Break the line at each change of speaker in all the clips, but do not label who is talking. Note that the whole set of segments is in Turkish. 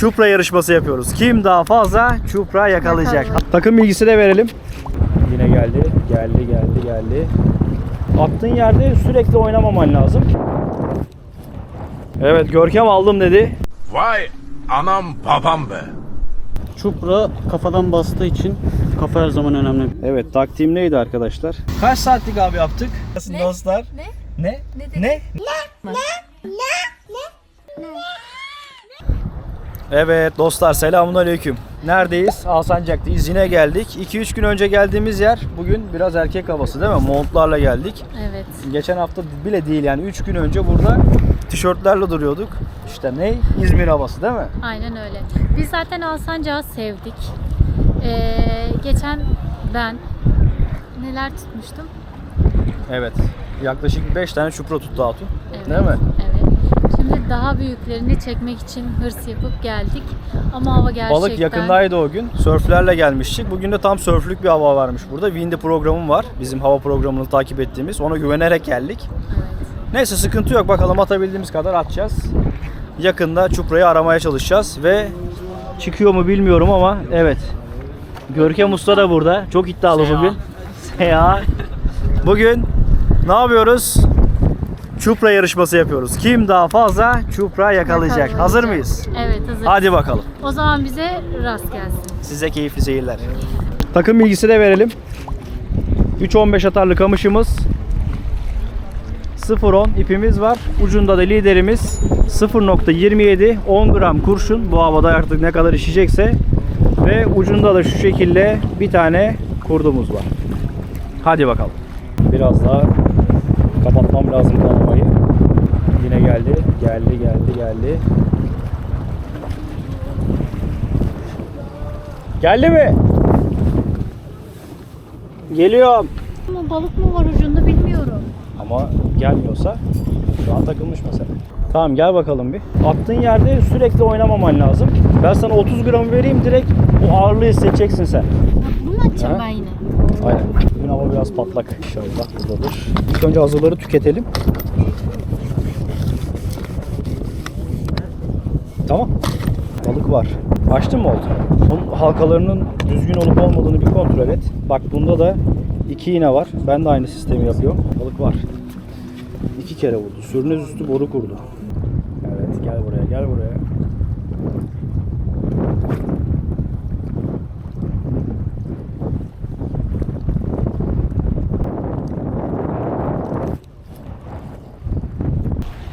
çupra yarışması yapıyoruz. Kim daha fazla çupra yakalayacak? Takım bilgisi de verelim. Yine geldi, geldi, geldi, geldi. Attığın yerde sürekli oynamaman lazım. Evet Görkem aldım dedi.
Vay anam babam be.
Çupra kafadan bastığı için kafa her zaman önemli.
Evet taktiğim neydi arkadaşlar? Kaç saatlik abi yaptık? Nasıl dostlar?
Ne?
Ne?
Ne
Ne? Evet dostlar selamun aleyküm. Neredeyiz? Alsancak'tayız. Yine geldik. 2-3 gün önce geldiğimiz yer bugün biraz erkek havası değil mi? Montlarla geldik.
Evet.
Geçen hafta bile değil yani 3 gün önce burada tişörtlerle duruyorduk. İşte ne? İzmir havası değil mi?
Aynen öyle. Biz zaten Alsancak'ı sevdik. Ee, geçen ben neler tutmuştum?
Evet. Yaklaşık 5 tane çupra tuttu Hatun.
Evet.
Değil mi?
Evet. Şimdi daha büyüklerini çekmek için hırs yapıp geldik. Ama hava gerçekten...
Balık yakındaydı o gün. Sörflerle gelmiştik. Bugün de tam sörflük bir hava varmış burada. Windy programım var. Bizim hava programını takip ettiğimiz. Ona güvenerek geldik.
Evet.
Neyse sıkıntı yok. Bakalım atabildiğimiz kadar atacağız. Yakında çuprayı aramaya çalışacağız ve çıkıyor mu bilmiyorum ama evet. Görkem Usta da burada. Çok iddialı
Seha.
bugün. Seha. Bugün ne yapıyoruz? Çupra yarışması yapıyoruz. Kim daha fazla çupra yakalayacak?
Yakalayacak.
Hazır mıyız?
Evet hazır.
Hadi bakalım.
O zaman bize rast gelsin.
Size keyifli seyirler. Takım bilgisi de verelim. 3.15 atarlı kamışımız. 0.10 ipimiz var. Ucunda da liderimiz 0.27 10 gram kurşun. Bu havada artık ne kadar işecekse. Ve ucunda da şu şekilde bir tane kurdumuz var. Hadi bakalım. Biraz daha kapatmam lazım kanamayı. Yine geldi, geldi, geldi, geldi. Geldi mi? Geliyorum.
Ama balık mı var ucunda bilmiyorum.
Ama gelmiyorsa şu an takılmış mesela. Tamam gel bakalım bir. Attığın yerde sürekli oynamaman lazım. Ben sana 30 gram vereyim direkt o ağırlığı hissedeceksin sen.
Bunu atacağım
Ha?
ben yine?
Aynen. Hava biraz patlak. Bak buradadır. İlk önce hazırları tüketelim. Tamam. Balık var. Açtın mı oldu? Bunun halkalarının düzgün olup olmadığını bir kontrol et. Bak bunda da iki iğne var. Ben de aynı sistemi yapıyorum. Balık var. İki kere vurdu. Sürünüz üstü boru kurdu. Evet gel buraya gel buraya.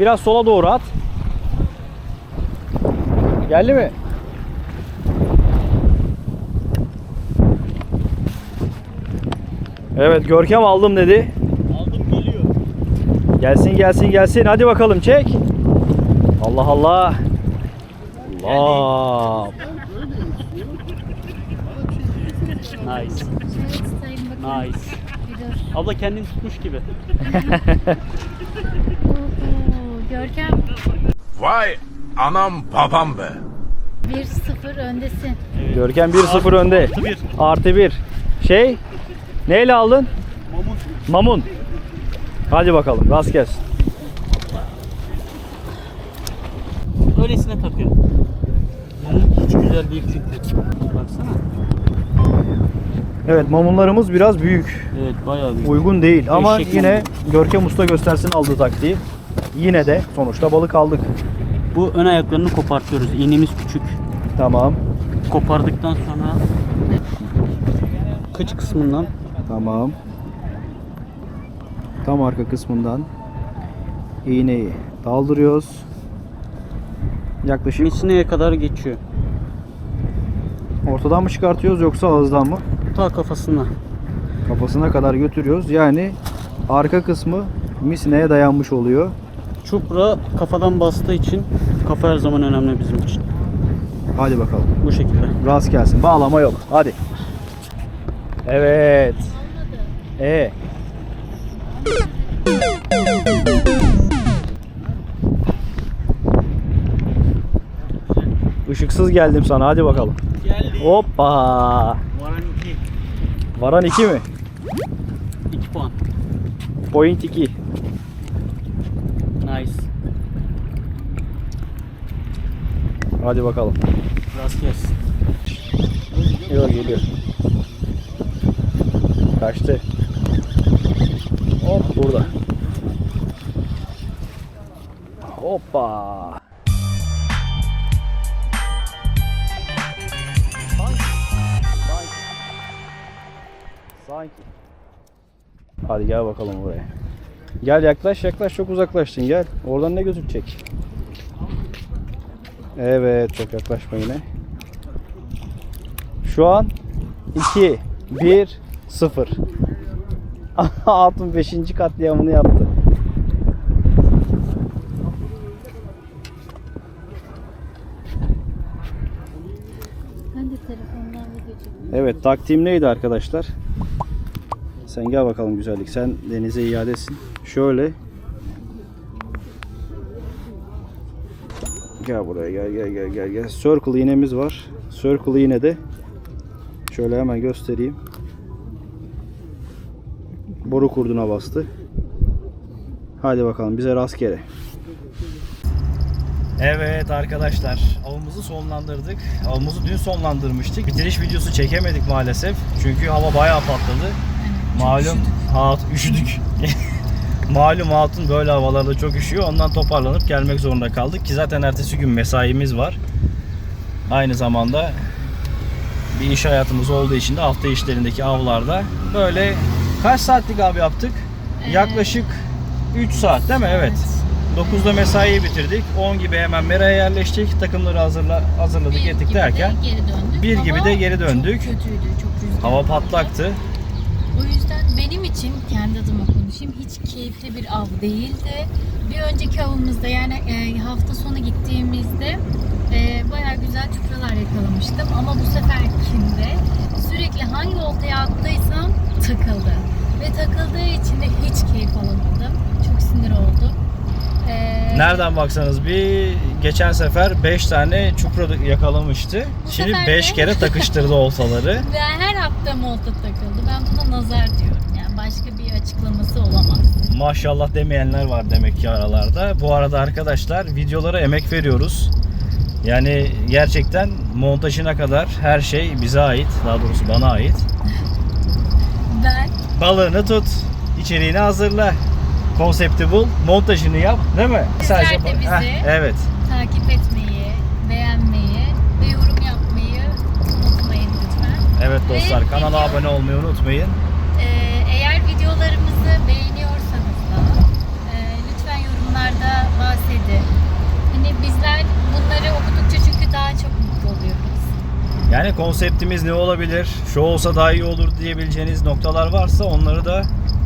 Biraz sola doğru at. Geldi mi? Evet Görkem aldım dedi.
Aldım geliyor.
Gelsin gelsin gelsin. Hadi bakalım çek. Allah Allah. Allah.
Nice. Nice. Abla kendini tutmuş gibi.
Oo, Görkem
Vay anam babam be.
1-0 öndesin.
Görkem 1-0 önde.
Artı bir.
Artı 1. Şey neyle aldın?
Mamun.
Mamun. Hadi bakalım rast gelsin.
Öylesine takıyor. Yani hiç güzel değil çünkü. Baksana.
Evet mamunlarımız biraz büyük.
Evet bayağı büyük.
Uygun değil ama
Eşek
yine. Görkem Usta göstersin aldığı taktiği. Yine de sonuçta balık aldık.
Bu ön ayaklarını kopartıyoruz. İğnemiz küçük.
Tamam.
Kopardıktan sonra kıç kısmından
Tamam. Tam arka kısmından iğneyi daldırıyoruz. Yaklaşık
misineye kadar geçiyor.
ortadan mı çıkartıyoruz yoksa ağızdan mı?
Ta kafasına.
Kafasına kadar götürüyoruz. Yani arka kısmı misineye dayanmış oluyor.
Çupra kafadan bastığı için kafa her zaman önemli bizim için.
Hadi bakalım.
Bu şekilde.
Rast gelsin. Bağlama yok. Hadi. Evet. E. Işıksız geldim sana. Hadi bakalım.
Geldi.
Hoppa.
Varan 2.
Varan 2 mi?
2 puan.
Point 2.
Nice.
Hadi bakalım.
Rast gelsin.
Yok geliyor. Kaçtı. Hop burada. Hoppa. Sanki. Sanki. Sanki. Hadi gel bakalım buraya. Gel yaklaş yaklaş çok uzaklaştın gel. Oradan ne gözükecek? Evet çok yaklaşma yine. Şu an 2 1 0. Altın 5. katliamını yaptı. Evet taktiğim neydi arkadaşlar? Sen gel bakalım güzellik. Sen denize iadesin. Şöyle. Gel buraya gel gel gel gel gel. Circle iğnemiz var. Circle iğne de şöyle hemen göstereyim. Boru kurduna bastı. Hadi bakalım bize rastgele. Evet arkadaşlar avımızı sonlandırdık. Avımızı dün sonlandırmıştık. Bitiriş videosu çekemedik maalesef. Çünkü hava bayağı patladı. Malum hat üşüdük. Malum hatun böyle havalarda çok üşüyor. Ondan toparlanıp gelmek zorunda kaldık ki zaten ertesi gün mesaimiz var. Aynı zamanda bir iş hayatımız olduğu için de hafta işlerindeki avlarda böyle kaç saatlik av yaptık? Yaklaşık 3 saat değil mi? Evet. 9'da mesaiyi bitirdik. 10 gibi hemen Mera'ya yerleştik. Takımları hazırla, hazırladık
Bir
ettik
gibi
derken
de geri döndük.
bir gibi de geri döndük.
Çok kötüydü, çok
hava patlaktı.
O yüzden benim için kendi adıma konuşayım hiç keyifli bir av değildi. Bir önceki avımızda yani e, hafta sonu gittiğimizde e, bayağı güzel çupralar yakalamıştım ama bu seferkinde sürekli hangi oltaya attıysam takıldı. Ve takıldığı için de hiç keyif alamadım. Çok sinir oldum. E,
Nereden baksanız bir geçen sefer 5 tane çupra yakalamıştı.
Bu
Şimdi
sefer
5
de-
kere takıştırdı oltaları.
Ve her hafta olta takıldı. Ben buna nazar diyorum. Yani başka bir açıklaması olamaz.
Maşallah demeyenler var demek ki aralarda. Bu arada arkadaşlar videolara emek veriyoruz. Yani gerçekten montajına kadar her şey bize ait. Daha doğrusu bana ait.
Ben
Balığını tut, içeriğini hazırla. Konsepti bul, montajını yap, değil mi?
Sizler de bizi-
Heh, evet.
Takip etmeyi, beğenmeyi ve yorum yapmayı unutmayın lütfen.
Evet
Ve
dostlar kanala
video-
abone olmayı unutmayın.
Ee, eğer videolarımızı beğeniyorsanız da e, lütfen yorumlarda bahsedin. Hani bizler bunları okudukça çünkü daha çok mutlu oluyoruz.
Yani konseptimiz ne olabilir? Şu olsa daha iyi olur diyebileceğiniz noktalar varsa onları da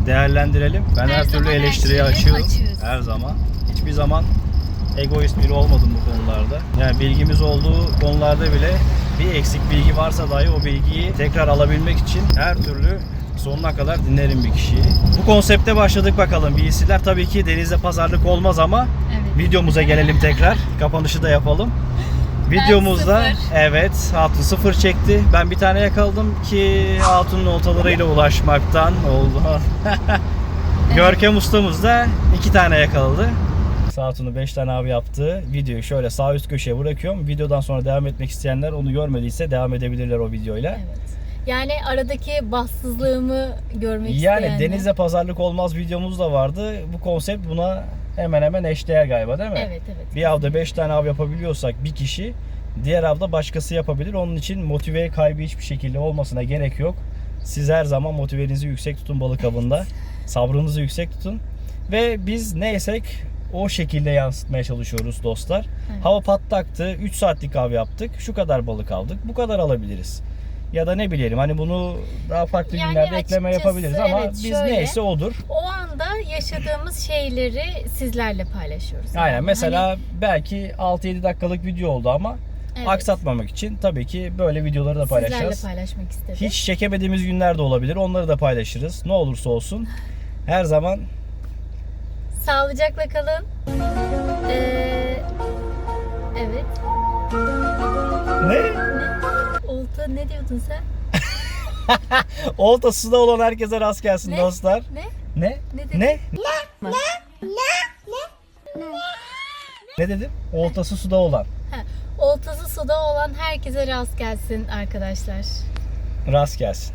değerlendirelim. Ben her,
Her
türlü eleştiriye açığım. Her zaman. Hiçbir zaman egoist biri olmadım bu konularda. Yani bilgimiz olduğu konularda bile bir eksik bilgi varsa dahi o bilgiyi tekrar alabilmek için her türlü sonuna kadar dinlerim bir kişiyi. Bu konsepte başladık bakalım. BC'ler tabii ki denizde pazarlık olmaz ama
Evet.
videomuza gelelim tekrar. Kapanışı da yapalım. Videomuzda evet Hatun sıfır çekti. Ben bir tane yakaladım ki Hatun'un oltalarıyla ulaşmaktan oldu. Görkem ustamız da iki tane yakaladı. Hatun'u 5 tane abi yaptı. Videoyu şöyle sağ üst köşeye bırakıyorum. Videodan sonra devam etmek isteyenler onu görmediyse devam edebilirler o videoyla.
Evet. Yani aradaki bahtsızlığımı görmek
Yani
isteyenler.
denizde pazarlık olmaz videomuz da vardı. Bu konsept buna hemen hemen eşdeğer galiba değil mi?
Evet evet.
Bir avda 5 tane av yapabiliyorsak bir kişi diğer avda başkası yapabilir. Onun için motive kaybı hiçbir şekilde olmasına gerek yok. Siz her zaman motivenizi yüksek tutun balık avında. Sabrınızı yüksek tutun. Ve biz neysek o şekilde yansıtmaya çalışıyoruz dostlar.
Evet.
Hava patlaktı. 3 saatlik av yaptık. Şu kadar balık aldık. Bu kadar alabiliriz. Ya da ne bilelim hani bunu daha farklı
Yani
günlerde ekleme yapabiliriz ama
evet,
biz
şöyle.
neyse odur.
O anda yaşadığımız şeyleri sizlerle paylaşıyoruz.
Aynen
Yani
mesela
hani-
belki 6-7 dakikalık video oldu ama
Evet.
aksatmamak için tabii ki böyle videoları da
Sizlerle
paylaşacağız.
paylaşmak istedim.
Hiç çekemediğimiz günler de olabilir. Onları da paylaşırız. Ne olursa olsun. Her zaman
Sağlıcakla kalın. Ee, evet.
ne?
Olta ne diyordun sen?
Olta suda olan herkese rast gelsin
Ne?
dostlar.
Ne?
Ne?
Ne dedin?
Ne? Ne dedim? Oltası suda olan.
Ha, oltası suda olan herkese rast gelsin arkadaşlar.
Rast gelsin.